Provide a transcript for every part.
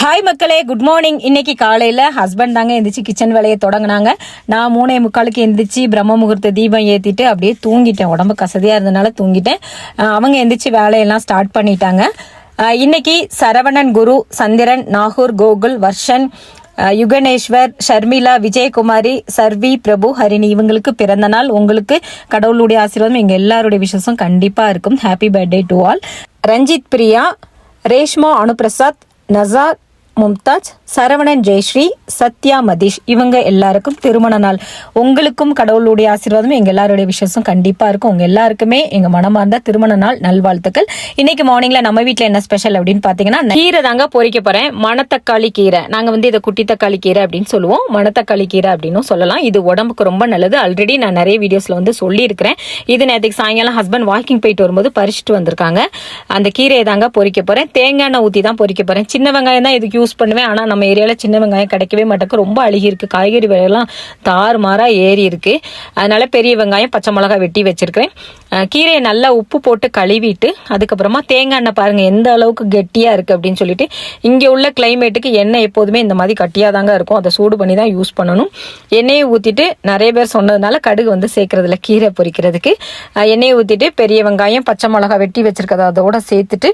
Hi மக்களே. Good morning இன்னைக்கு காலையில் ஹஸ்பண்ட் தாங்க எந்திரிச்சு கிச்சன் வேலையை தொடங்கினாங்க. நான் மூணே முக்காலுக்கு எந்திரிச்சு பிரம்ம முகூர்த்த தீபம் ஏற்றிட்டு அப்படியே தூங்கிட்டேன். உடம்பு கசதியாக இருந்தனால தூங்கிட்டேன். அவங்க எந்திரிச்சு வேலையெல்லாம் ஸ்டார்ட் பண்ணிட்டாங்க. இன்னைக்கு சரவணன் குரு சந்திரன் நாகூர் கோகுல் வர்ஷன் யுகனேஸ்வர் ஷர்மிளா விஜயகுமாரி சர்வி பிரபு ஹரிணி இவங்களுக்கு பிறந்த நாள். உங்களுக்கு கடவுளுடைய ஆசீர்வாதம் எங்கள் எல்லாருடைய விசேஷம் கண்டிப்பாக இருக்கும். Happy birthday to all Ranjith Priya Reshma Anuprasad Nassar Mumtaz Saravanan Jayashree Sathya Mathish இவங்க எல்லாருக்கும் திருமண நாள். உங்களுக்கும் கடவுளுடைய ஆசீர்வாதம் எங்க எல்லாருடைய விஷயமும் கண்டிப்பா இருக்கும். உங்க எல்லாருக்குமே எங்க மனமார்ந்த திருமண நாள் நல்வாழ்த்துக்கள். இன்னைக்கு மார்னிங்ல நம்ம வீட்டில் என்ன ஸ்பெஷல் அப்படின்னு பாத்தீங்கன்னா கீரை தாங்க பொறிக்க போறேன். மணத்தக்காளி கீரை. நாங்க வந்து இதை குட்டி தக்காளி கீரை அப்படின்னு சொல்லுவோம். மணத்தக்காளி கீரை அப்படின்னு சொல்லலாம். இது உடம்புக்கு ரொம்ப நல்லது. ஆல்ரெடி நான் நிறைய வீடியோஸ்ல வந்து சொல்லியிருக்கிறேன். இது நேற்றுக்கு சாயங்காலம் ஹஸ்பண்ட் வாக்கிங் போயிட்டு வரும்போது பறிச்சுட்டு வந்திருக்காங்க. அந்த கீரையை தாங்க பொறிக்க போறேன். தேங்காய் எண்ணெய் ஊற்றி தான் பொறிக்க போறேன். சின்ன வெங்காயம் தான் இதுக்கு யூஸ் யூஸ் பண்ணுவேன். ஆனால் நம்ம ஏரியாவில் சின்ன வெங்காயம் கிடைக்கவே மாட்டேக்கு ரொம்ப அழுகி இருக்குது காய்கறி விலையெல்லாம் தாறுமாறாக ஏறி இருக்கு. அதனால் பெரிய வெங்காயம் பச்சை மிளகாய் வெட்டி வச்சுருக்கிறேன். கீரையை நல்லா உப்பு போட்டு கழுவிட்டு அதுக்கப்புறமா தேங்காய் எண்ணெய் பாருங்கள் எந்த அளவுக்கு கெட்டியாக இருக்குது அப்படின்னு சொல்லிட்டு இங்கே உள்ள கிளைமேட்டுக்கு எண்ணெய் எப்போதுமே இந்த மாதிரி கட்டியாக தாங்க இருக்கும். அதை சூடு பண்ணி தான் யூஸ் பண்ணணும். எண்ணெயை ஊற்றிட்டு நிறைய பேர் சொன்னதுனால கடுகு வந்து சேர்க்கறதுல கீரை பொரிக்கிறதுக்கு. எண்ணெயை ஊற்றிட்டு பெரிய வெங்காயம் பச்சை மிளகாய் வெட்டி வச்சுருக்கதை அதோட சேர்த்துட்டு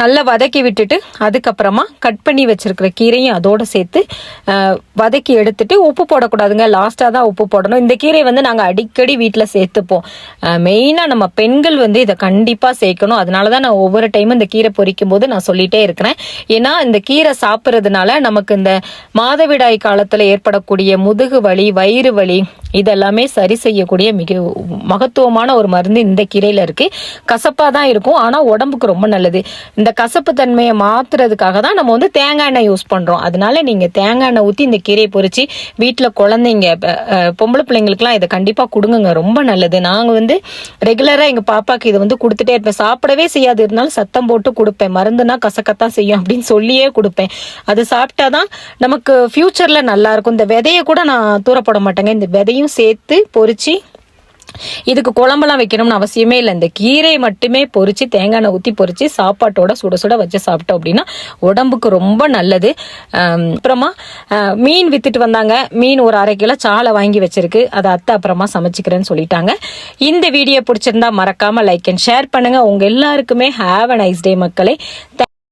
நல்லா வதக்கி விட்டுட்டு அதுக்கப்புறமா கட் பண்ணி வச்சுருக்கிற கீரையும் அதோடு சேர்த்து வதக்கி எடுத்துட்டு உப்பு போடக்கூடாதுங்க. லாஸ்ட்டாக தான் உப்பு போடணும். இந்த கீரையை வந்து நாங்கள் அடிக்கடி வீட்டில் சேர்த்துப்போம். மெயினாக நம்ம பெண்கள் வந்து இதை கண்டிப்பாக சேர்க்கணும். அதனால தான் நான் ஒவ்வொரு டைமும் இந்த கீரை பொரிக்கும் போது நான் சொல்லிட்டே இருக்கிறேன். ஏன்னா இந்த கீரை சாப்பிட்றதுனால நமக்கு இந்த மாதவிடாய் காலத்தில் ஏற்படக்கூடிய முதுகு வலி வயிறு வலி இதெல்லாமே சரி செய்யக்கூடிய மிக மகத்துவமான ஒரு மருந்து இந்த கீரையில் இருக்குது கசப்பாக தான் இருக்கும். ஆனால் உடம்புக்கு ரொம்ப நல்லது. இந்த கசப்பு தன்மையை மாத்துறதுக்காக தான் நம்ம வந்து தேங்காய் எண்ணெய் யூஸ் பண்றோம். அதனால நீங்க தேங்காய் எண்ணெய் ஊத்தி இந்த கீரையை பொறிச்சு வீட்டுல குழந்தைங்க பொம்பளை பிள்ளைங்களுக்குலாம் இதை கண்டிப்பா கொடுங்க ரொம்ப நல்லது. நாங்க வந்து ரெகுலரா எங்க பாப்பாக்கு இதை வந்து கொடுத்துட்டே இருப்பேன். சாப்பிடவே செய்யாது. இருந்தாலும் சத்தம் போட்டு கொடுப்பேன். மருந்துனா கசக்கத்தான் செய்யும் அப்படின்னு சொல்லியே கொடுப்பேன். அது சாப்பிட்டாதான் நமக்கு ஃபியூச்சர்ல நல்லா இருக்கும். இந்த விதைய கூட நான் தூரப்பட மாட்டேங்க. இந்த விதையும் சேர்த்து பொறிச்சு இதுக்கு குழம்பெல்லாம் வைக்கணும்னு அவசியமே இல்லை. இந்த கீரையை மட்டுமே பொறிச்சு தேங்காய் எண்ணெய் ஊற்றி பொறிச்சு சாப்பாட்டோட சுட சுட வச்சு சாப்பிட்டோம் அப்படின்னா உடம்புக்கு ரொம்ப நல்லது. அப்புறமா மீன் வித்துட்டு வந்தாங்க. மீன் ஒரு அரை கிலோ சாலை வாங்கி வச்சிருக்கு. அதை அத்தை அப்புறமா சமைச்சுக்கிறேன்னு சொல்லிட்டாங்க. இந்த வீடியோ பிடிச்சிருந்தா மறக்காம லைக் அண்ட் ஷேர் பண்ணுங்க. உங்க எல்லாருக்குமே ஹாவ் அ நைஸ் டே மக்களே.